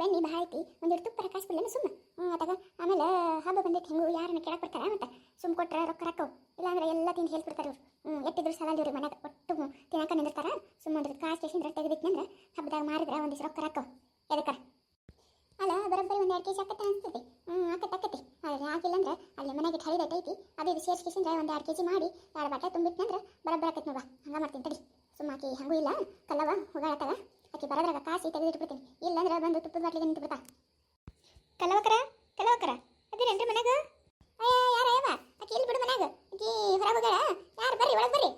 ಬೆಣ್ಣೆ ಭಾಳ ಐತಿ ಒಂದೆರಡು ತುಪ್ಪ ಕಾಯಿಸ್ಬಿಡ್ಲೇನು ಸುಮ್ಮ ಹ್ಞೂ ಅದಾಗ ಆಮೇಲೆ ಹಬ್ಬ ಬಂದೈತಿ ಹೆಂಗು ಯಾರನ್ನ ಕೇಳಕ್ಕೆ ಬರ್ತಾರ ಮತ್ತೆ ಸುಮ್ಮ ಕೊಟ್ರೆ ರೊಕ್ಕ ರೊಕ್ಕವು. ಇಲ್ಲಾಂದ್ರೆ ಎಲ್ಲ ತಿಂದು ಹೇಳ್ಬಿಡ್ತಾರೆ ಇವ್ರು. ಹ್ಞೂ ಎಟ್ಟಿದ್ರು ಸಲ ಇವ್ರು ಮನೆಗೆ ಒಟ್ಟು ತಿನ್ನಕ ನಿಂದಿರ್ತಾರ. ಸುಮ್ಮ ಅಂದ್ರೆ ಕಾಸು ಕೇಸಿಂದ್ರೆ ಅಂದ್ರೆ ಹಬ್ಬದಾಗ ಮಾರಿದ್ರೆ ಒಂದಿಷ್ಟು ರೊಕ್ಕ ರೊಕ್ಕವು. ಎದಕ್ಕೆ ಅಲ್ಲ, ಬರೋಬ್ಬರಿ ಒಂದು ಎರಡು ಕೆ ಜಿ ಆಕತ್ತೆ ಅನ್ಸ್ತೈತಿ. ಹ್ಞೂ ಆಕತ್ತೆ ಆಕತ್ತೆ ಆದರೆ ಆಗಿಲ್ಲ ಅಂದ್ರೆ ಅಲ್ಲಿ ಮನೆಗೆ ಹರಿದೈತೆ ಅದು ಇದು ಸೇರಿಸ್ಕಿಸಿಂದ್ರೆ ಒಂದು ಎರಡು ಕೆ ಜಿ ಮಾಡಿ ಎರಡು ಬಾಟೆ ತುಂಬಿಟ್ನಂದ್ರೆ ಬರೋಬ್ಬರ ಆಕತ್ತೆ ನೋಡ ಹಂಗೆ ಮಾಡ್ತೀನಿ ತಡಿ. ಸುಮ್ಮ ಆಕಿ ಹಂಗೂ ಇಲ್ಲ. ಕಲ್ಲವ ಆಕಿ ಬರೋದ್ರಾಗ ಕಾಸಿ ತೆಗೆದಿಟ್ಬಿಡ್ತೀನಿ ಇಲ್ಲಂದ್ರೆ ಬಂದು ತುಪ್ಪದ ಬಾಟ್ಲಿಗೆ ನಿಂತು ಬಿಡ್ತಾ. ಕಲವಕರ ಕಲವಕರ ಅದಿರೇನ್ರಿ ಮನ್ಯಾಗ ಅಯ್ಯ ಯಾರ ಅಯ್ಯವ ಆಕಿ ಇಲ್ಲಿ ಬಿಡು ಮನ್ಯಾಗ ಆಕಿ ಹೊರಗೆ ಹೋಗ್ಯಾಳ ಯಾರು ಬರ್ರಿ ಒಳಗೆ ಬರ್ರಿ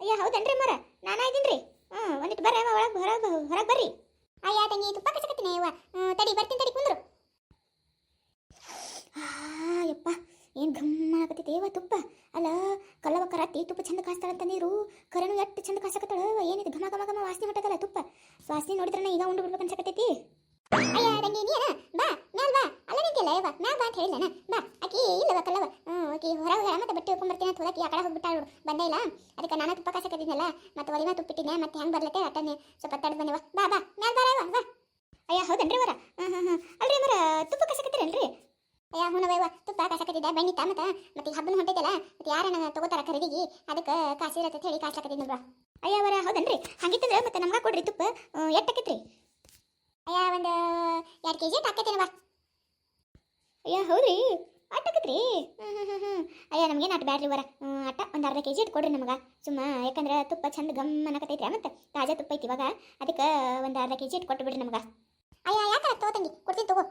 ಅಯ್ಯ ಹೌದನ್ರಿ ಮರ ನಾನಾ ಇದ್ದೀನ್ರಿ ಹ್ಞೂ ಒಂದಿಟ್ಟು ಬರ್ರಿ ಒಳಗೆ ಹೊರಗೆ ಹೊರಗೆ ಬರ್ರಿ ಅಯ್ಯ ತಂಗಿ ತುಪ್ಪ ಕಸಕತ್ತೀನಿ ಅವ್ವ ಹ್ಮ್, ತಡಿ ಬರ್ತೀನಿ ತಡಿ ಕುಂದ್ರು ಯಪ್ಪ ಏನು ಘಮ್ಮ ಆಗತೈತಿ ಏವ ತುಪ್ಪ ಅಲ್ಲ ಕಲ್ಲವ ಕರತ್ತಿ ತುಪ್ಪ ಚಂದ ಕಾಸ್ತಾಳಂತ ನೀರು ಕರನು ಎಷ್ಟು ಚಂದ ಕಾಸಕತ್ತಾಳ ಏನಿದು ಘಮ ಘಮ ಘಮ ವಾಸನೆ ಹೊಟ್ಟದಲ್ಲ ತುಪ್ಪ. ವಾಸನೆ ನೋಡಿದ್ರೆ ಈಗ ಉಂಡು ಬಿಡ್ಬೇಕು ಅನ್ಸಕತ್ತೈತಿ. ಅಯ್ಯ ತಂಗಿ ನೀ ಬಾ ಮ್ಯಾಲ್ ಬಾ. ಅಲ್ಲ ನಿಂತಿಲ್ಲ ಯವ್ವ. ನಾ ಬಾ ಅಂತ ಹೇಳಿಲ್ಲ ಬಾ. ಆಕಿ ಇಲ್ಲವ ಕಲ್ಲವ ಆಕಿ ಹೊರಗೆ ಮತ್ತೆ ಬಟ್ಟೆ ಹೋಗ್ಕೊಂಬರ್ತೀನಿ ಅಂತ ಹೋದಕ್ಕೆ ಆ ಕಡೆ ಹೋಗ್ಬಿಟ್ಟಾಳು ಬಂದೇ ಇಲ್ಲ? ಅದಕ್ಕೆ ನಾನು ತುಪ್ಪ ಕಾಸಕತ್ತಿದ್ನಲ್ಲ ಮತ್ತೆ ಒಲಿಮ ತುಪ್ಪಿಟ್ಟಿದ್ದೆ ಮತ್ತೆ ಹೆಂಗೆ ಬರ್ಲತ್ತೆ? ಅಟ್ಟನೆ ಸ್ವಲ್ಪ ತಡ್ ಬಂದವ ಬಾ ಬಾ. ಮ್ಯಾಲ್ ಬಾರ ಯವ್ವ ಬಾ. ಅಯ್ಯ ಹೌದನ್ರಿ ಅವರ ಹಾಂ ಹಾಂ ಹಾಂ ಅಲ್ರಿ ಮರ ತುಪ್ಪ ಕಸಕತ್ತೀರಲ್ರಿ ಅಯ್ಯ ಹುಣವಯ್ವ ಕಾಸಕತ್ತಿದ್ದೆ ಬೆಣ್ಣಿ ತಾಮತ ಮತ್ತೆ? ಹಬ್ಬನ ಹೊಂಟೈತಲ್ಲ, ಮತ್ತೆ ಯಾರನ್ನ ತಗೋತಾರ ಖರೀದಿಗೆ? ಅದಕ್ಕೆ ಕಾಸಿರತ್ತೆ ಅಂತ ಹೇಳಿ ಕಾಸ್ಲಕತ್ತಿದ್ ನೋಡ್ರ ಅಯ್ಯ ಅವರ, ಹೌದನ್ರಿ? ಹಂಗಿತ್ತಂದ್ರೆ ಮತ್ತೆ ನಮ್ಗೆ ಕೊಡ್ರಿ ತುಪ್ಪ. ಎಟ್ಟಕೈತ್ರಿ ಅಯ್ಯ, ಒಂದು ಎರಡು ಕೆ ಜಿ ಹಾಕೈತೇನವ ಅಯ್ಯ, ಹೌದ್ರಿ? ಅಟ್ಟಕತ್ರಿ ಹ್ಞೂ ಅಯ್ಯ ನಮಗೇನು ಅಟ್ ಬ್ಯಾಡ್ರಿ ವರ ಅಟ್ಟ ಒಂದು ಅರ್ಧ ಕೆ ಜಿ ಇಟ್ಟು ಕೊಡ್ರಿ ನಮಗೆ. ಸುಮ್ಮ ಯಾಕಂದ್ರೆ ತುಪ್ಪ ಚಂದ ಗಮ್ ಅನ್ನಕತ್ತೈತ್ರಿ ಮತ್ತೆ ತಾಜಾ ತುಪ್ಪ ಐತಿ ಇವಾಗ. ಅದಕ್ಕೆ ಒಂದು ಅರ್ಧ ಕೆ ಜಿ ಇಟ್ಟು ಕೊಟ್ಟು ಬಿಡ್ರಿ ನಮ್ಗೆ. ಅಯ್ಯ ತಗೋ ತಂಗಿ, ಕೊಡ್ತೀನಿ ತಗೋ.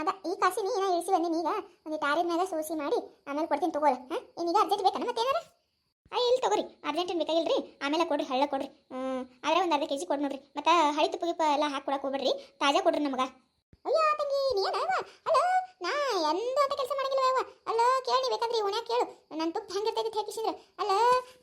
ಅದ, ಈ ಕಾಸಿ ನೀ ಇಳಿಸಿ ಬಂದೀನಿ ಈಗ? ಒಂದು ಟಾರಿನ ಮೇಲೆ ಸೋಸಿ ಮಾಡಿ, ಆಮೇಲೆ ಕೊಡ್ತೀನಿ ತಗೋಳ, ಹಾಂ? ಏನೀಗ ಅರ್ಜೆಂಟ್ ಬೇಕನ ಮತ್ತೆ ಏನಾರ? ಅಯ್ಯ ಇಲ್ಲಿ ತಗೋರಿ ಅರ್ಜೆಂಟ್ ಬೇಕಾಗಿಲ್ರಿ ಆಮೇಲೆ ಕೊಡ್ರಿ, ಹಳ್ಳ ಕೊಡ್ರಿ. ಆದರೆ ಒಂದು ಅರ್ಧ ಕೆ ಜಿ ಕೊಡಿ ನೋಡ್ರಿ. ಮತ್ತೆ ಹಳಿ ತುಪ್ಪ ಗಿಪ್ಪ ಎಲ್ಲ ಹೋಗ್ಬೇಡ್ರಿ, ತಾಜಾ ಕೊಡ್ರಿ ನಮಗೆ. ಅಯ್ಯ ತಂಗಿ ನೀನ ಅಲ್ಲ ನಾ ಎಂದೂ ಅಂತ ಕೆಲಸ ಮಾಡಂಗಿಲ್ಲ ಅವ ಅಲ್ಲ ಕೇಳಿ ಬೇಕಂದ್ರೆ ಓಣ್ಯಾಗ ಕೇಳು. ನನ್ನ ತುಪ್ಪ ಹೆಂಗಿರ್ತೈತಿ ಹೇಗಿಸಿದ್ರೆ ಅಲ್ಲ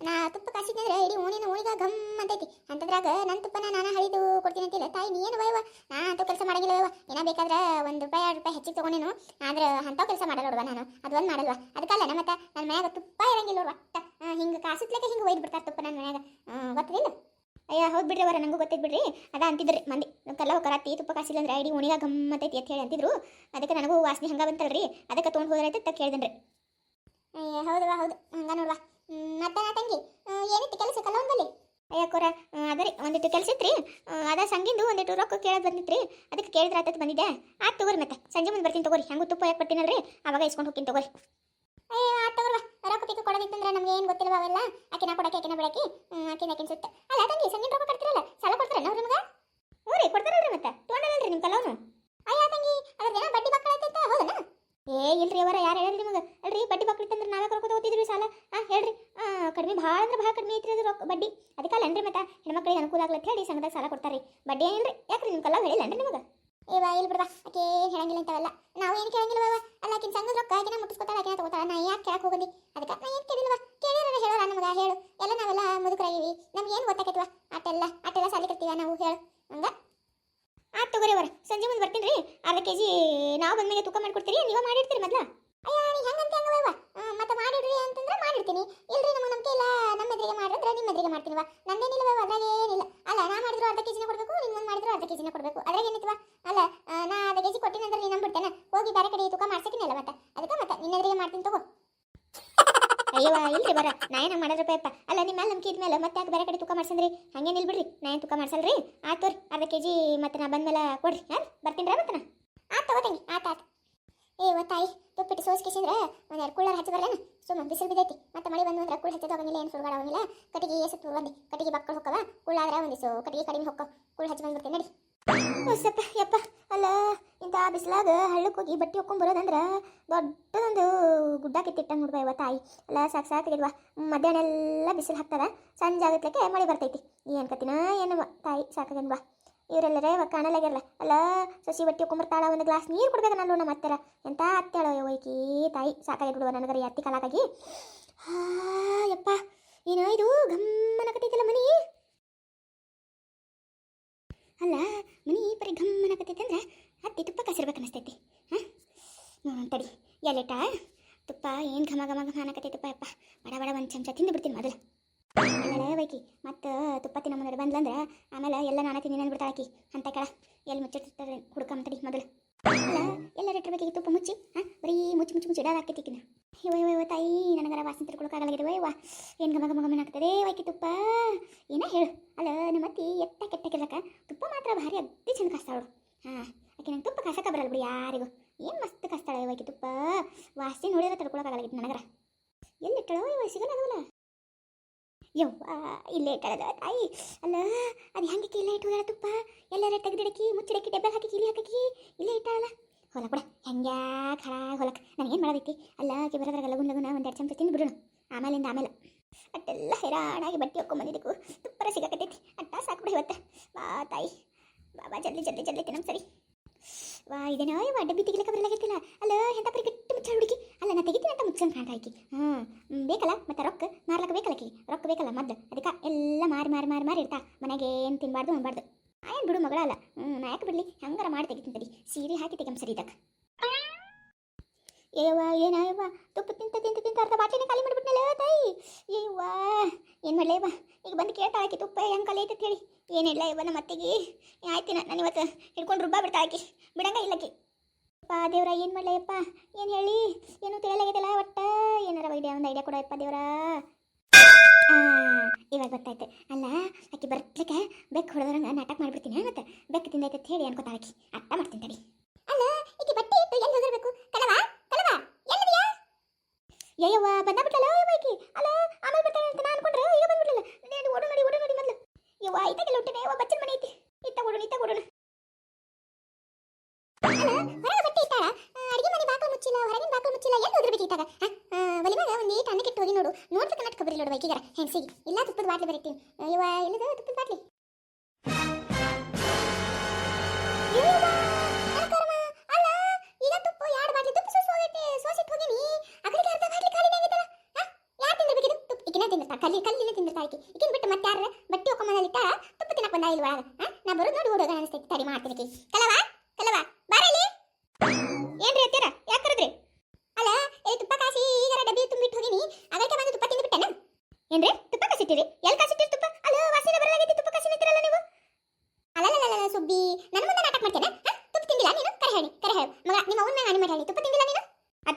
ನಾ ತುಪ್ಪ ಕಾಸಿದ್ರೆ ಇಡೀ ಓಣಿನ ಓಣಿಗ ಗಮ್ ಅಂತೈತಿ. ಅಂತದ್ರಾಗ ನನ್ನ ತುಪ್ಪನ ನಾನು ಹಳಿದು ಕೊಡ್ತೀನಿ ಅಂತಿಲ್ಲ ತಾಯಿ ನೀ ಏನು ವಯವ ನಾ ಅಂತ ಕೆಲಸ ಮಾಡಂಗಿಲ್ಲ ಯವ್ವ ಏನ ಬೇಕಾದ್ರೆ ಒಂದು ರೂಪಾಯಿ ಎರಡು ರೂಪಾಯಿ ಹೆಚ್ಚಿಗೆ ತಗೊಂಡೇನು ಆದ್ರೆ ಅಂಥ ಕೆಲಸ ಮಾಡಲ್ಲ ನೋಡುವ ನಾನು ಅದೊಂದು ಮಾಡಲ್ವ ಅದಕ್ಕಲ್ಲ ನಮ್ಮ ಮತ್ತೆ ನನ್ನ ಮನ್ಯಾಗ ನೋಡುವ ಹಿಂಗೆ ಕಾಸುತ್ಲೇಕೆ ಹಿಂಗೆ ಒಯ್ದು ಬಿಡ್ತಾರೆ ತುಪ್ಪ ನನ್ನ ಮನ್ಯಾಗ. ಗೊತ್ತಿಲ್ಲ ಅಯ್ಯೋ ಹೌದು ಬಿಡ್ರಿ ಅವರ ನಂಗೂ ಗೊತ್ತೈತೆ ಬಿಡ್ರಿ ಅದ ಅಂತಿದ್ರಿ ಮಂದಿ. ಕಲ್ಲ ಕರಾತಿ ತುಪ್ಪ ಕಾಸಿಲ್ಲ ಅಂದ್ರೆ ಐಡಿ ಉಣಿಗ ಗಮ್ಮತ್ತೈತಿ ಅಂತ ಹೇಳಿ ಅಂತಿದ್ರು. ಅದಕ್ಕೆ ನನಗೂ ವಾಸನೆ ಹಂಗ ಬಂತಲ್ರಿ. ಅದಕ್ಕೆ ತೊಗೊಂಡು ಹೋದ್ರೈತೆ ಅಂತ ಕೇಳ್ದನ್ರಿ ಅಯ್ಯ ಹೌದವಾ ಹೌದು. ಹಂಗ ನೋಡ್ವಾ ಮತ್ತೆ ನಾ ತಂಗಿ? ಏನಿತ್ತು ಕೆಲಸ ಕಲ್ಲವಂದಲ್ಲಿ ಅಯ್ಯಕೋರ ಅದರಿ ಒಂದಿಟ್ಟು ಕೆಲಸ ಇತ್ರಿ. ಅದ ಸಂಗಿಂದು ಒಂದಿಟ್ಟು ರೊಕ್ಕ ಕೇಳೋದು ಬಂದಿತ್ರಿ. ಅದಕ್ಕೆ ಕೇಳಿದ್ರೆ ಆತತ್ ಬಂದಿದ್ದೆ ಆತ್ ತಗೋರಿ ಮತ್ತೆ. ಸಂಜೆ ಮುಂದೆ ಬರ್ತೀನಿ ತಗೋರಿ. ಹಂಗೂ ತುಪ್ಪ ಯಾಕೆ ಬರ್ತೀನಲ್ರಿ. ಅವಾಗ ಇಸ್ಕೊಂಡು ಹೋಗ್ತೀನಿ ತಗೋರಿ. ಅಯ್ಯ, ಆ ತಗೋರ್ವ ರೊಕ್ಕ ಪಿಕ್ಕ ಕೊಡೋದಿತ್ತಂದ್ರೆ ನಮ್ಗೆ ಏನು ಗೊತ್ತಿಲ್ವ ಅವೆಲ್ಲ? ಆಕಿನ ಕೊಡಕ್ಕೆ ಆಕಿನ ಬಿಡಕ್ಕೆ ಆಕಿನ ಆಕಿನ ಸುತ್ತ. ಅಲ್ಲ ತಂಗಿ ಸಂಗೀತ ರೊಕ್ಕ ಕೊಡ್ತಿರಲ್ಲ? ಸಾಲ ಕೊಡ್ತಾರ ಅವ್ರು ನಿಮ್ಗೆ? ಹ್ಞೂ ರೀ ಕೊಡ್ತಾರಲ್ರಿ ಮತ್ತೆ? ತೊಗೊಂಡಲ್ರಿ ನಿಮ್ಮ ಕಲವನು ಅಯ್ಯ, ತಂಗಿ ಅದ್ರದ್ದೇನೋ ಬಡ್ಡಿ ಮಕ್ಕಳ ಐತೆ ಹೌದನ? ಏ, ಇಲ್ರಿ ಅವರ ಯಾರು ಹೇಳ್ರಿ ನಿಮಗೆ? ಅಲ್ರಿ, ಬಡ್ಡಿ ಮಕ್ಕಳಿತ್ತಂದ್ರೆ ನಾವೇ ಕರ್ಕೊಂಡು ಓದಿದ್ರಿ ಸಾಲ. ಹಾಂ ಹೇಳ್ರಿ. ಕಡಿಮೆ ಭಾಳ ಅಂದ್ರೆ ಭಾಳ ಕಡಿಮೆ ಐತ್ರಿ ಅದು ರೊಕ್ಕ, ಬಡ್ಡಿ. ಅದಕ್ಕಲ್ಲನ್ರಿ ಮತ್ತೆ? ಹೆಣ್ಮಕ್ಳಿಗೆ ಅನುಕೂಲ ಆಗ್ಲತ್ತ ಹೇಳಿ ಸಂಘದಾಗ ಸಾಲ ಕೊಡ್ತಾರ್ರಿ. ಬಡ್ಡಿ ಏನ್ರಿ ಯಾಕ್ರಿ ನಿಮ್ಮ ಕಲ್ಲ ಅಂದ್ರೆ ನಿಮಗೆ? ಏವ ಇಲ್ಲಿ ಬಿಡ್ವಾ ಆಕೆ ಹೇಳಂಗಿಲ್ಲ ಇಂಥವೆಲ್ಲ ನಾವು ಏನು ಕೇಳಂಗಿಲ್ಲ ಅಲ್ಲ, ಆಕಿನ ಸಂಘದ ರೊಕ್ಕ ಆಕಿನ ಮುಟ್ಟಿಸ್ಕೊತಾಳ, ಆಕಿನ ತಗೋತಾಳ. ನಾ ಯಾಕೆ ಕೇಳಕ್ಕೆ ಹೋಗೋದಿ? ಅದಕ್ಕೆ ನಾ ಏನು ಕೇಳಿಲ್ವಾ? ಕೇಳಿರ ಹೇಳೋಣ ನಮಗೆ? ಹೇಳು. ಎಲ್ಲ ನಾವೆಲ್ಲ ಮುದುಕರಾಗಿವಿ. ನಮ್ಗೆ ಏನು ಗೊತ್ತಾಕೈತವ? ಆಟೆಲ್ಲ ಆಟೆಲ್ಲ ಸಾಲಿ ಕರ್ತೀವ ನಾವು? ಹೇಳು. ಹಂಗ? ಆತ್ ತಗೋರಿ ಅವರ. ಸಂಜೆ ಮುಂದೆ ಬರ್ತೀನಿ ರೀ. ಅರ್ಧ ಕೆ ಜಿ ನಾವು ಬಂದ್ಮೇಲೆ ತೂಕ ಮಾಡ್ಕೊಡ್ತೀರಿ? ನೀವು ಮಾಡಿರ್ತೀರಿ ಮೊದ್ಲ? ಅಯ್ಯ ನೀ ಹೆಂಗಂತ ಹೆಂಗವ ಮತ್ತೆ ಮಾಡಿಡ್ರಿ ಅಂತಂದ್ರೆ ಮಾಡಿರ್ತೀನಿ ಇಲ್ರಿ ನಮಗೆ ನಂಬಿಕೆ ಇಲ್ಲ ನಮ್ಮ ಎದುರಿಗೆ ಮಾಡಿದ್ರೆ ನಿಮ್ಮ ಎದುರಿಗೆ ಮಾಡ್ತೀನಿವ ನಂದೇನಿಲ್ಲ ಅದ್ರಾಗ ಏನಿಲ್ಲ. ಅಲ್ಲ, ನಾ ಮಾಡಿದ್ರು ಅರ್ಧ ಕೆಜಿನ ಕೊಡಬೇಕು ನಿನ್ನ ಮಾಡಿದ್ರು ಅರ್ಧ ಕೆಜಿನ ಕೊಡಬೇಕು. ಅದ್ರಾಗ ಏನಿತ್ವ? ಅಲ್ಲ ನಾ ಅರ್ಧ ಕೆಜಿ ಕೊಟ್ಟಿನ ಅಂದ್ರೆ ನೀನು ನಂಬಿಡ್ತೇನೆ? ಹೋಗಿ ಬೇರೆ ಕಡೆ ತೂಕ ಮಾಡ್ಸಕಿನಲ್ಲ ಮತ್ತೆ? ಅದಕ್ಕೆ ಮತ್ತೆ, ನಿನ್ನ ಎದುರಿಗೆ ಮಾಡ್ತೀನಿ ತಗೋ. ಅಯ್ಯವ ಇಲ್ರಿ ಬರ, ನಾ ಏನ ಮಾಡಿದ್ರಪ್ಪ ಯಪ್ಪ ಅಲ್ಲ ನಿಮ್ಮ ಮೇಲೆ ನಂಬಿಕೆ ಇದ್ಮೇಲೆ ಮತ್ತೆ ಯಾಕೆ ಬೇರೆ ಕಡೆ ತೂಕ ಮಾಡ್ಸಂದ್ರಿ? ಹಂಗೆ ನಿಲ್ಬಿಡ್ರಿ ನಾ ಏನು ತೂಕ ಮಾಡ್ಸಲ್ರಿ? ಆತ್ ತೋರಿ, ಅರ್ಧ ಕೆಜಿ ಮತ್ತೆ ನಾ ಬಂದ್ಮೇಲೆ ಕೊಡ್ರಿ. ಹಾಂ ಬರ್ತೀನಿ ಮತ್ತೆ ನಾ ಆತ್ ತಗೋತೀನಿ ಆತ್ ಆತ್. ಏ ತಾಯಿ ತುಪ್ಪಿಟ್ಟು ಸೋಸ್ಕಿಸಿದ್ರೆ ಒಂದು ಎರಡು ಕುಳ್ಳರ್ ಹಚ್ಚಿ ಬರ್ಲೇನ? ಸುಮ್ಮ ಬಿಸಿಲು ಬಿದ್ದೈತಿ. ಮತ್ತೆ ಮಳೆ ಬಂದು ಅಂದ್ರೆ ಕುಳ್ಳು ಹಚ್ಚೋದು ಹೋಗಂಗಿಲ್ಲ ಏನು ಸುಳ್ಗಾಡ ಆಗಂಗಿಲ್ಲ. ಕಟ್ಟಿಗೆ ಸುತ್ತ ಬಂದು. ಕಟ್ಟಿಗೆ ಬಕ್ಕಳು ಹೊಕ್ಕವ. ಕುಳ್ಳಾದ್ರೆ ಸೊ ಕಟ್ಟಿಗೆ ಕಡಿಮೆ ಹೊಕ್ಕ. ಕುಳ್ ಹಚ್ಚಿ ಬಂದ್ಬಿಡ್ತೀನಿ, ನಡಿ. ಹೊಸಪ್ಪ, ಯಪ್ಪ, ಅಲ್ಲ, ಇಂಥ ಬಿಸಿಲಾಗ ಹಳ್ಳಕ್ಕೆ ಹೋಗಿ ಬಟ್ಟೆ ಹೊಕ್ಕೊಂಡ್ ಬರೋದಂದ್ರೆ ದೊಡ್ಡದೊಂದು ಗುಡ್ಡ ಕಿತ್ತಿಟ್ಟಂಗೆ ನೋಡ್ಬಾ ಇವ ತಾಯಿ. ಅಲ್ಲ, ಸಾಕು ಸಾಕಾಗಿದ್ವಾ ಮಧ್ಯಾಹ್ನ ಎಲ್ಲ ಬಿಸಿಲು ಹಾಕ್ತದ ಸಂಜೆ ಆಗತ್ಲಕ್ಕೆ ಮಳೆ ಬರ್ತೈತಿ. ಏನು ಕತ್ತಿನ ಏನವ ತಾಯಿ ಸಾಕಾಗನ್ವಾ ಇವರೆಲ್ಲರೇ ಕಾಣಲಾಗ್ಯಾರಲ್ಲ. ಅಲ್ಲ, ಸಸಿ ಬಟ್ಟಿ ಹೊಕ್ಕೊಂಬರ್ತಾಳ ಒಂದು ಗ್ಲಾಸ್ ನೀರು ಕೊಡ್ಬೇಕು ನಾನು ನಮ್ಮ ಅತ್ತೆರ. ಎಂತ ಅತ್ತೆಳ ಒಯ್ಕಿ ತಾಯಿ. ಸಾಕಾಗಿ ಬಿಡುವ ನನಗರ ಅತ್ತಿ ಕಾಲಾಗಿ ಯಪ್ಪ, ಏನು ಇದು ಗಮ್ಮನಕತ್ತೈತಲ್ಲ ಮನಿ. ಅಲ್ಲ, ಮನಿ ಪರಿ ಗಮ್ಮನಕತ್ತೈತೆ ಅಂದ್ರೆ ಅತ್ತಿ ತುಪ್ಪ ಕಸಿರ್ಬೇಕು ಅನಿಸ್ತೈತಿ. ಹಾಂ? ನೋಡೋಣ ತಡಿ. ತುಪ್ಪ ಏನು ಘಮ ಘಮ ಘಮ ಅನ್ನಕತ್ತೈತಪ್ಪ ಯಪ್ಪ. ಬಡ ಬಡ ಒಂದು ಚಮಚ ತಿಂದು ಬಿಡ್ತೀನಿ ಮೊದಲು. ಬೈಕಿ ಮತ್ತು ತುಪ್ಪ ತಿನ್ನೋ ಮುಂದೆ ಬಂದ್ಲಂದ್ರೆ ಆಮೇಲೆ ಎಲ್ಲ ನಾನು ತಿನ್ನಿ ಅಂದ್ಬಿಡ್ತಾಳೆ ಆಕಿ. ಅಂತ ಕೆಳ. ಎಲ್ಲಿ ಮುಚ್ಚಿಟ್ಟಿರ್ತಾರೆ ಹುಡ್ಕೊಂಬತ್ತಡಿ ಮೊದಲು. ಅಲ್ಲ, ಎಲ್ಲ ಇಟ್ಟಿರ್ಬೇಕು ತುಪ್ಪ ಮುಚ್ಚಿ ಹಾಂ ಬರೀ ಮುಚ್ಚಿ ಮುಚ್ಚಿ ಮುಚ್ಚಿ ಇಡೋದು ಆಕೈತಿಕಿನ ಇವ ಇವ ತಾಯಿ, ನನಗರ ವಾಸನೆ ತಿಳ್ಕೊಳಕ್ಕಾಗಲಾಗಿದೆ ವಾ ಏನು ಗಮ ಗಮ ಗಮನ ಆಗ್ತದೆ. ವೈಕಿ, ತುಪ್ಪ, ಏನ ಹೇಳು. ಅಲ್ಲ, ನಮ್ಮ ಅತ್ತಿ ಎತ್ತ ಕೆಟ್ಟ ಕೆಲಕ ತುಪ್ಪ ಮಾತ್ರ ಭಾರಿ ಅತಿ ಚಂದ ಕಾಸ್ತಾಳು ಹಾಂ, ಆಕೆ ನಂಗೆ ತುಪ್ಪ ಕಾಸಕ್ಕೆ ಬರಲ್ಲ ಬಿಡಿ ಯಾರಿಗೂ. ಏನು ಮಸ್ತ್ ಕಾಸ್ತಾಳೆ ವೈಕಿ ತುಪ್ಪ. ವಾಸನೆ ನೋಡಿದ್ರೆ ತಡ್ಕೊಳಕ್ಕಾಗಲಾಗಿತ್ತು ನನಗರ. ಎಲ್ಲಿಟ್ಟಳೋ? ಇವ ಸಿಗಲ್ಲ. ಯವ್ವ, ಇಲ್ಲೇ ಇಟ್ಟಳದ ತಾಯಿ? ಅಲ್ಲ, ಅದು ಹೆಂಗೆ ಇಲ್ಲ ಇಟ್ಟು ತುಪ್ಪ? ಎಲ್ಲರ ತೆಗೆದಿಡಕಿ, ಮುಚ್ಚಿಡಕಿ, ಡಬ್ಬಲ್ ಹಾಕಿ ಇಲ್ಲಿ ಹಾಕಿ ಇಲ್ಲೇ ಇಟ್ಟಾಳಲ್ಲ? ಹೊಲ ಕೂಡ, ಹೆಂಗ್ಯಾ ಖರ ಹೊಲಕ್ಕೆ ನಾನು ಏನು ಮಾಡೋದೈತಿ? ಅಲ್ಲ, ಆಕೆ ಬರೋದ್ರಾಗ ಲಗುನ್ ಲಗುನ ಒಂದು ಎರಡು ಚಮಚ ತಿಂದು ಬಿಡೋಣ. ಆಮೇಲಿಂದ ಆಮೇಲೆ. ಅಟ್ಟೆಲ್ಲ ಹೈರಾಣಾಗಿ ಬಟ್ಟೆ ಹೊಕ್ಕೊಂಬಂದಿದ್ದಕ್ಕೂ ತುಪ್ಪರ ಸಿಗಕತ್ತೈತಿ. ಅಟ್ಟ ಸಾಕು ಬಿಡಿ ಇವತ್ತು. ಬಾ ತಾಯಿ. ಬಾಬಾ ಜಲ್ದಿ ಜಲ್ದಿ ಜಲ್ದಿ ತಿನ್ನಮ್ ಸರಿ. ವಾ ಇದೇನೋ ಯವ್ವ ಡಬ್ಬಿ ತೆಗಿಲಿಕ್ಕೆ ಬರಲಾಗೈತಿಲ್ಲ ಅಲ್ಲ, ಎಂತ ಪರಿ ಗಟ್ಟಿ ಮುಚ್ಚ ಹುಡುಗಿ. ಅಲ್ಲ, ನಾ ತೆಗಿತೀನಿ ಅಂತ ಮುಚ್ಚಂಗೆ ಕಾಣ್ತಾ ಆಕಿ. ಹ್ಞೂ ಬೇಕಲ್ಲ, ಮತ್ತೆ ರೊಕ್ಕ? ಮಾರ್ಲಕ್ಕೆ ಬೇಕಲ್ಲ ರೊಕ್ಕ ಬೇಕಲ್ಲ ಮದ್ದು ಅದಕ್ಕೆ ಎಲ್ಲ ಮಾರಿ ಮಾರಿ ಮಾರಿ ಮಾರಿ ಇರ್ತಾ ಮನೆಗೆ ಏನು ತಿನ್ಬಾರ್ದು ಅನ್ಬಾರ್ದು ಆಯನ್ ಬಿಡು ಮಗಳಲ್ಲ. ಹ್ಞೂ ನಾ ಯಾಕೆ ಬಿಡ್ಲಿ? ಹಂಗಾರ ಮಾಡಿ ತೆಗಿತೀನಿ ತಡಿ. ಸೀರೆ ಹಾಕಿ ತೆಗೆಮ್ ಸರಿ ಇದಕ್ಕೆ ಏವ ಏನಾಯವ್ವ ತುಪ್ಪ ತಿಂತ ತಿಂತ ತಿಂತ ಅರ್ಧ ಬಾಟ್ಲಿನ ಖಾಲಿ ಮಾಡಿಬಿಟ್ನಲ್ಲ ತಾಯಿ. ಏವ್ವ, ಏನು ಮಾಡಲೇವ ಈಗ ಬಂದು ಕೇಳ್ತಾಳಾಕಿ ತುಪ್ಪ ಹೆಂಗೆ ಖಾಲಿ ಐತೆ ಹೇಳಿ. ಏನಿಲ್ಲ ಇವ ನಮ್ಮ ಅತ್ತಿಗೆ. ಆಯ್ತಿನ ನಾನು ಇವತ್ತು ಹಿಡ್ಕೊಂಡು ರುಬ್ಬ ಬಿಡ್ತಾಳಾಕಿ ಬಿಡಂಗ ಇಲ್ಲಕಿ ಅಪ್ಪ, ದೇವ್ರ, ಏನು ಮಾಡ್ಲಯ್ಯಪ್ಪ ಏನು ಹೇಳಿ? ಏನು ತಿಳಿಯಲಾಗಿದೆಲ್ಲ ಒಟ್ಟ? ಏನಾರ ಐಡಿಯಾ ಒಂದು ಐಡಿಯಾ ಕೊಡಪ್ಪ ದೇವ್ರ. ಇವಾಗ ಗೊತ್ತಾಯ್ತು. ಅಲ್ಲ, ಆಕಿ ಬರ್ತಲಿಕ್ಕೆ ಬೆಕ್ಕು ಹೊಡೆದ್ರಂಗ ನಾಟಕ ಮಾಡಿಬಿಡ್ತೀನಿ ಮತ್ತೆ ಬೆಕ್ಕು ತಿಂದೈತೆ ಅಂತ ಹೇಳಿ ಅನ್ಕೋತಾಳಕಿ ಅರ್ಥ ಮಾಡ್ತೀನಿ ತಡಿ. ಅಲ್ಲ ಈಕಿ ಬಟ್ಟೆ ಇಟ್ಟು ಎಲ್ಲಿ ಹೋಗಿರ್ಬೇಕು ಕಲವ ಕಲವ ಎಲ್ಲಿದ್ಯಾ ಅಯ್ಯವ್ವ ಬಂದ ಬಿಟ್ಟಲ್ಲ ಬೈಕಿ ಅಲ್ಲ ಆಮೇಲೆ ಬರ್ತಾನೆ ಅಂತ ನಾನು ಅನ್ಕೊಂಡ್ರೆ ಈಗ ಬಂದ್ಬಿಟ್ಟಲ್ಲ ನೀನು ಓಡು ನೋಡಿ ಓಡು ನೋಡಿ ಮೊದಲು. ಯವ್ವ ಇತ್ತಾಗೆಲ್ಲ ಹುಟ್ಟಿನ. ಯವ್ವ ಬಚ್ಚನ ಮನೆ ಐತಿ. ಇತ್ತ ಓಡೋಣ ಇತ್ತ ಓಡೋಣ ಹೊರಗೆ ಬಟ್ಟೆ ಇಟ್ಟಾರ ಅಡಿಗೆ ಮನೆ ಬಾಕಲು ಮುಚ್ಚಿಲ್ಲ ಹೊರಗಿನ ಬಾಕಲು ಮುಚ್ಚಿಲ್ಲ ಎಲ್ಲಿ ಹೋಗಿರ್ಬೇಕು ಇತ್ತಾಗ ಒಲಿ ಮ್ಯಾಗ ಒಂದು ಈಟ್ ಅನ್ನ ಇಟ್ಟು ಹೋಗಿ ನೋಡು. ನೋಡ್ಬೇಕು ನಟ್ ಕಬರಿ ನೋಡು ಬೈಕಿಗಾರ ಹೆಂಗಸಿಗೆ ಇಲ್ಲ ತುಪ್ಪದ ಬಾಟ್ಲಿ ಬರೀತೀನಿ. ಯವ್ವ ಎಲ್ಲದ ತುಪ್ಪದ ಬಾಟ್ಲಿ? ಅಯ್ಯವ್ವ, ಸೋಸಿಟ್ಟು ಹೋಗಿನಿ ಆ ಕಡೆಗೆ ಅರ್ಧ ಬಾಟ್ಲಿ ಖಾಲಿನೇ ಆಗೈತಲ್ಲ. ಹ? ಯಾರ್ ತಿಂದಿರ್ಬೇಕಿದು? ತುಪ್ಪ ಈಕಿನ ತಿಂದಿರ್ತಾ ಕಲ್ಲಿ ಕಲ್ಲಿನ ತಿಂದಿರ್ತಾ ಈಕಿ. ಇಕಿನ ಬಿಟ್ಟು ಮತ್ತೆ ಯಾರ ಬಟ್ಟೆ ಹೊಕ್ಕೊಂಬಂದಲ್ಲಿ ಇಟ್ಟಾಳ, ತುಪ್ಪ ತಿನ್ನಕ್ ಬಂದ ಇಲ್ಲಿ ಒಳಗ. ನಾ ಬರೋದು ನೋಡಿ ಹುಡುಗ ಅನಿಸ್ತೈತಿ ತಡಿ ಮಾಡ್ತೀನಿ. ಕಲವ ಕಲವ. ಬಾರಲ್ಲಿ ಏನ್ರಿ ಅತ್ತೀರ? ಯಾಕೆ ಕರೆದ್ರಿ? ಅಲ್ಲ ಇಲ್ಲಿ ತುಪ್ಪ ಕಾಸಿ ಈಗಾರ ಡಬ್ಬಿ ತುಂಬಿಟ್ಟು ಹೋಗಿನಿ. ಅದಕ್ಕೆ ಬಂದು ತುಪ್ಪ ತಿಂದ್ಬಿಟ್ಟೆನ? ಏನ್ರಿ ತುಪ್ಪ ಕಾಸಿಟ್ಟಿರಿ? ಎಲ್ಲಿ ಕಾಸಿಟ್ಟಿರಿ ತುಪ್ಪ? ಅಲ್ಲ ವಾಸನೆ ಬರಲಾಗೈತಿ ತುಪ್ಪ ಕಾಸಿ ನಿಂತಿರಲ್ಲ ನೀವು? ಅಲ್ಲಲ್ಲ ಸುಬ್ಬಿ. ನನ್ನ ಮುಂದೆ ನಾಟಕ ಮಾಡ್ತೇನೆ. ತುಪ್ಪ ತಿಂದಿಲ್ಲ ನೀನು? ಕರೆ ಹೇಳಿ ಕರೆ ಹೇಳು. ಮಗ ನಿಮ್ಮ ಅವ್ವನ್ನ ಹಾನಿ ಮಾಡಿ ಹೇಳಿ ತುಪ್ಪ ತಿಂದಿಲ್ಲ?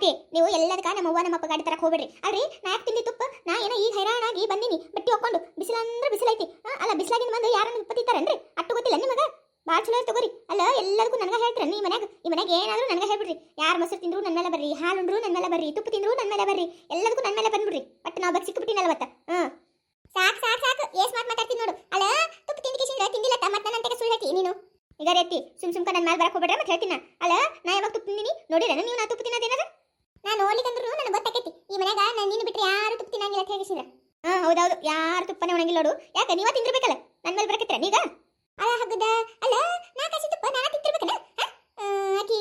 ಅತ್ತೆ ನೀವು ಎಲ್ಲದಕ್ಕ ನಮ್ಮ ಅವ್ವ ನಮ್ಮ ಅಪ್ಪ ಗಾಡಿ ತರಕ್ ಹೋಗ್ಬೇಡ್ರಿ. ಅಲ್ರಿ, ನಾ ಯಾಕೆ ತಿಂದಿ ತುಪ್ಪ? ನಾ ಏನೋ ಈಗ ಹೈರಾಣಾಗಿ ಬಂದಿನಿ, ಬಟ್ಟಿ ಹಾಕೊಂಡು ಬಿಸಿಲಂದ್ರೆ ಬಿಸಿಲೈತಿ. ಅಲ್ಲ, ಬಿಸಿಲಾಗಿನ ಬಂದು ಯಾರನ್ನ ತುಪ್ಪ ತಿಂತಾರೇನ್ರಿ ಅಟ್ಟು ಗೊತ್ತಿಲ್ಲ ನಿಮಗ? ಭಾಳ ಚಲೋ ತಗೋರಿ. ಅಲ್ಲ, ಎಲ್ಲದಕ್ಕೂ ನನಗೆ ಹೇಳ್ತೀರ ನೀ ಮನ್ಯಾಗ? ಈ ಮನ್ಯಾಗ ಏನಾದರೂ ನನಗೆ ಹೇಳ್ಬಿಡ್ರಿ. ಯಾರು ಮೊಸರು ತಿಂದ್ರು ನನ್ನ ಮೇಲೆ ಬರ್ರಿ, ಹಾಲು ಉಂಡ್ರು ನನ್ನ ಮೇಲೆ ಬರ್ರಿ, ತುಪ್ಪ ತಿಂದ್ರು ನನ್ನ ಮೇಲೆ ಬರ್ರಿ, ಎಲ್ಲದಕ್ಕೂ ನನ್ನ ಮೇಲೆ ಬಂದ್ಬಿಡ್ರಿ. ಬಟ್ ನಾವು ಬಗ್ ಸಿಕ್ಕಿಬಿಟ್ಟಿನಲ್ಲ ಅವತ್ತ. ಹ್ಞೂ ಸಾಕು ಸಾಕು ಸಾಕು. ಏಸ್ ಮಾತು ಮಾತಾಡ್ತೀನಿ ನೋಡು. ಅಲ್ಲ, ತುಪ್ಪ ತಿಂದು ಕಿಸಿಂದ ತಿಂದಿಲ್ಲ ಮತ್ತೆ ನನ್ನ ಸುಳ್ಳು ಹೇಳ್ತಿ ನೀನು? ಈಗ ರೀತಿ ಸುಮ್ ಸುಮ್ಕ ನನ್ನ ಮೇಲೆ ಬರಕ್ ಹೋಗ್ಬೇಡ್ರೆ ಮತ್ತೆ ಹೇಳ್ತೀನಿ? ಅಲ್ಲ ನಾ ಯಾವಾಗ ತುಪ್ಪ ತಿಂದಿನಿ ನೋಡಿರ ನೀವು ನಾ ತುಪ್ಪ ತಿನ್ನೋದೇನದ ನಾ ನೋಡ್ಲಿಕ್ಕಂದ್ರು ನನಗೆ ಗೊತ್ತಾಕೈತಿ ಈ ಮನ್ಯಾಗ ನಾನು ನೀನು ಬಿಟ್ರೆ ಯಾರು ತುಪ್ಪ ತಿನ್ನಂಗಿಲ್ಲ ಅಂತ ಹೇಳಿಸಿದ್ರ ಹಾ ಯಾರು ತುಪ್ಪನೇ ಒಣಗಿಲ್ಲ ನೋಡು. ಯಾಕೆ? ನೀವ ತಿಂದಿರ್ಬೇಕಲ್ಲ? ನನ್ನ ಮೇಲೆ ಬರಕತ್ತೀರ ನೀಗ? ಅಲ್ಲ ಹಗ್ಗದ. ಅಲ್ಲ, ನಾ ಕಾಸಿ ತುಪ್ಪ ನಾನು ತಿಂತಿರ್ಬೇಕನ ಆಕಿ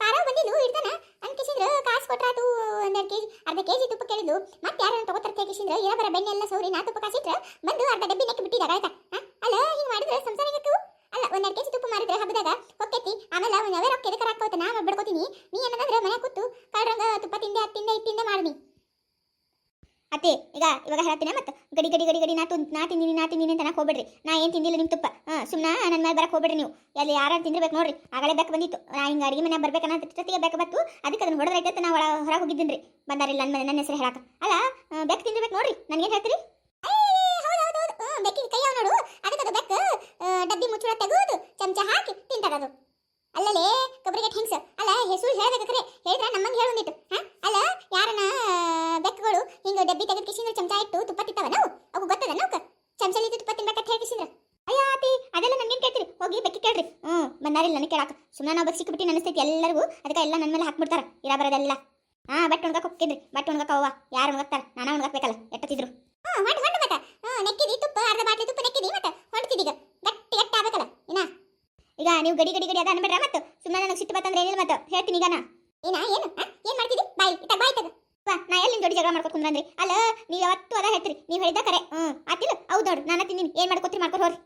ಪಾರವ್ ಬಂದಿಲು ಇರ್ತಾನ ಅನ್ಕಿಸಿದ್ರ ಕಾಸು ಕೊಟ್ರಾತು ಒಂದೆರಡು ಕೆಜಿ, ಅರ್ಧ ಕೆಜಿ ತುಪ್ಪ ಕೇಳಿದ್ಲು. ಮತ್ತೆ ಯಾರನ್ನ ತಗೋತಾರ ಕೇಳಿಸಿದ್ರ. ಏನ ಬರ ಬೆಣ್ಣೆ ಎಲ್ಲ ಸೌರಿ, ನಾ ತುಪ್ಪ ಕಾಸಿಟ್ರ ಬಂದು ಅರ್ಧ ಡಬ್ಬಿ ನೆಕ್ಕಿ ಬಿಟ್ಟಿದಾಗ ಆಯ್ತಾ? ಅಲ್ಲ, ಹಿಂಗೆ ಮಾಡಿದ್ರೆ ಸಂಸಾರ ಹೆಂಗಕ್ಕು ಅಲ್ಲ ಒಂದೆರಡು ಕೆಜಿ ತುಪ್ಪ ಮಾರಿದ್ರೆ ಹಬ್ಬದಾಗ ಹೊಕ್ಕೈತಿ. ಆಮೇಲೆ ಒಂದು ಅವೇ ರೊಕ್ಕ ಎದಕ್ಕೆ ಹಾಕೋತ ನಾ ಬಿಡ್ಕೋತೀನಿ. ನೀ ಏನಂದ್ರೆ ಮನೆ ಕೂತು ಕಳ್ರಂಗ ತುಪ್ಪ ತಿಂದೆ ಅದು ತಿಂದೆ ಇದು ತಿಂದೆ ಮಾಡಿ ಅತ್ತೆ, ಈಗ ಇವಾಗ ಹೇಳ್ತೀನಿ ಮತ್ತೆ. ಗಡಿ ಗಡಿ ಗಡಿ ಗಡಿ, ನಾ ತು ನಾ ತಿಂದಿನಿ ನಾ ತಿಂದಿನಿ ಅಂತ ನಾಕ್ ಹೋಗ್ಬೇಡ್ರಿ. ನಾ ಏನು ತಿಂದಿಲ್ಲ ನಿಮ್ಮ ತುಪ್ಪ. ಹಾಂ ಸುಮ್ಮನೆ ನನ್ನ ಮೇಲೆ ಬರಕ್ಕೆ ಹೋಗ್ಬೇಡ್ರಿ ನೀವು. ಎಲ್ಲಿ ಯಾರು ತಿಂದಿರ್ಬೇಕು ನೋಡ್ರಿ. ಆಗಲೇ ಬೇಕು ಬಂದಿತ್ತು. ನಾ ಹಿಂಗೆ ಅಡಿಗೆ ಮನೆ ಬರ್ಬೇಕನ್ನ ಜೊತೆಗೆ ಬೇಕು ಬತ್ತು ಅದಕ್ಕೆ ಅದನ್ನ ಹೊಡೆದ್ರೈತೆ ನಾ ಒಳ ಹೊರಗೆ ಹೋಗಿದ್ದೀನಿ ಬಂದಾರಿಲ್ಲ ನನ್ನ ನನ್ನ ಹೆಸರು ಹೇಳಕ್ಕೆ ಅಲ್ಲ ಬೆಕ್ ತಿಂದಿರ್ಬೇಕು ನೋಡ್ರಿ. ನನಗೇನು ಹೇಳ್ತೀರಿ? ಬೆಕ್ಕಿಗೆ ಕೈ ನೋಡು. ಅದಕ್ಕೆ ಅದು ಬೆಕ್ಕು ಡಬ್ಬಿ ಮುಚ್ಚಳ ತೆಗೆದು ಚಮಚ ಹಾಕಿ ತಿಂತದದು. ಅಲ್ಲಲೇ ಕೊಬ್ಬರಿಗೆಟ್ ಹೆಂಗ್ಸ. ಅಲ್ಲ, ಹೆಸರು ಹೇಳ್ಬೇಕು ಹೇಳಿದ್ರೆ ನಮ್ಮಂಗೆ ಹೇಳೊಂದಿತ್ತು ಹಾ? ಅಲ್ಲ, ಯಾರನ್ನ ಬೆಕ್ಕುಗಳು ಹಿಂಗ ಡಬ್ಬಿ ತೆಗೆದು ಕಿಸಿಂದ್ರ ಚಮಚ ಇಟ್ಟು ತುಪ್ಪ ತಿಂತಾವ ನಾವು ಅವು ಗೊತ್ತದ ನಾವು ಚಮಚಲಿ ತುಪ್ಪ ತಿನ್ಬೇಕಂತ ಹೇಳಿ ಕಿಸಿಂದ್ರ ಅಯ್ಯ ಆತಿ ಅದೆಲ್ಲ ನಂಗೇನು ಕೇಳ್ತೀರಿ? ಹೋಗಿ ಬೆಕ್ಕಿ ಕೇಳ್ರಿ. ಹ್ಞೂ ಬಂದಾರಿಲ್ಲ ನನಗೆ ಕೇಳಾಕ. ಸುಮ್ಮನೆ ನಾವು ಬಗ್ಗೆ ಸಿಕ್ಕಿಬಿಟ್ಟು ಅನಿಸ್ತೈತಿ ಎಲ್ಲರಿಗೂ. ಅದಕ್ಕೆ ಎಲ್ಲ ನನ್ನ ಮೇಲೆ ಹಾಕ್ಬಿಡ್ತಾರ. ಇರ ಬರೋದೆಲ್ಲ. ಹಾ ಬಟ್ ಒಣಗಕ್ಕೆ ಹೋಗ್ತಿದ್ರಿ ಬಟ್ ಒಣಗಕ್ಕೆ ಅವ್ವ. ಯಾರು ಒಣಗ್ತಾರ ನಾನು ಒಣಗಕ್ಬೇಕಲ್ಲ ಎಟ್ಟತಿದ್ರು ಹ್ಞೂ ಹೊಂಡು ಹೊಂಡು ಮತ್ತ. ಹ್ಞೂ ನೆಕ್ಕಿದಿ ತುಪ್ಪ ಅರ್ಧ ಬಾಟ್ಲಿ ತುಪ್ಪ ನೆಕ್ಕಿದಿ ಮತ್ತೆ. ಹೊಂಡ್ತಿದೀಗ ಗಟ್ಟಿ ಗಟ್ಟಿ ಆಗ್ಬೇಕಲ್ಲ ಇನ್ನ. ಈಗ ನೀವು ಗಡಿ ಗಡಿ ಗಡಿ ಅದ ಅನ್ಬೇಡ್ರ ಮತ್ತೆ? ಸುಮ್ಮನೆ ನನಗೆ ಸಿಟ್ಟು ಬತ್ತಂದ್ರೆ ಏನಿಲ್ಲ ಮತ್ತೆ? ಹೇಳ್ತೀನಿ ಈಗ ನಾ. ಏನ ಏನು? ಏನು ಏನ್ ಮಾಡ್ತಿದಿ? ಬಾಯ್ ಇತ್ತ ಬಾಯ್ ತಗ ನಾ ಎಲ್ಲಿ ಜೋಡಿ ಜಗಳ ಮಾಡ್ಕೊತ ಕುಂದ್ರಂದ್ರಿ? ಅಲ್ಲ ನೀವು ಯಾವತ್ತು ಅದ ಹೇಳ್ತೀರಿ. ನೀವು ಹೇಳಿದ ಕರೆ. ಹ್ಞೂ ಆತಿಲ್ಲ ಹೌದು ನೋಡ್ರಿ ನಾನು ತಿಂದಿನಿ. ಏನು ಮಾಡ್ಕೊತೀರಿ ಮಾಡ್ಕೊಂಡು ಹೋರಿ.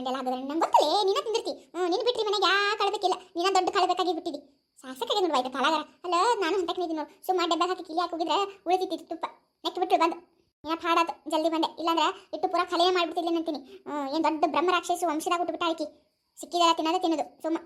ಎಲ್ಲ ಹಾಗಾದ್ರೆ ನಂಗೆ ಗೊತ್ತಲೇ ನೀನ ತಿಂದಿರ್ತಿ. ಹ್ಞೂ ನೀನು ಬಿಟ್ರಿ ಮನೆಗೆ, ಯಾ ಕಳಬೇಕಿಲ್ಲ. ನೀನ ದೊಡ್ಡ ಕಳಬೇಕಾಗಿ ಬಿಟ್ಟಿದಿ. ಸಾಸಕಾಗಿ ನೋಡಿ ಆಯ್ತಾ ಕಾಲಾಗಾರ ಅಲ್ಲ, ನಾನು ಹಂತಕ್ಕೆ ನಿಂತೀನಿ ನೋಡು. ಸುಮ್ಮನೆ ಡಬ್ಬೆ ಹಾಕಿ ಕಿಲಿ ಹಾಕೋಗಿದ್ರೆ ಉಳಿದಿತ್ತು ತುಪ್ಪ. ನೆಕ್ಕಿ ಬಿಟ್ಟು ಬಂದು. ಏನ ಹಾಡಾತ ಜಲ್ದಿ ಬಂದೆ. ಇಲ್ಲಾಂದ್ರೆ ಇಟ್ಟು ಪೂರ ಖಲೆಯ ಮಾಡ್ಬಿಡ್ತಿಲ್ಲ ಅಂತೀನಿ. ಏನು ದೊಡ್ಡ ಬ್ರಹ್ಮ ರಾಕ್ಷಸ ವಂಶದಾಗ ಹುಟ್ಟುಬಿಟ್ಟ ಆಯ್ಕೆ. ಸಿಕ್ಕಿದಾರ ತಿನ್ನೋದೇ ತಿನ್ನೋದು. ಸುಮ್ಮ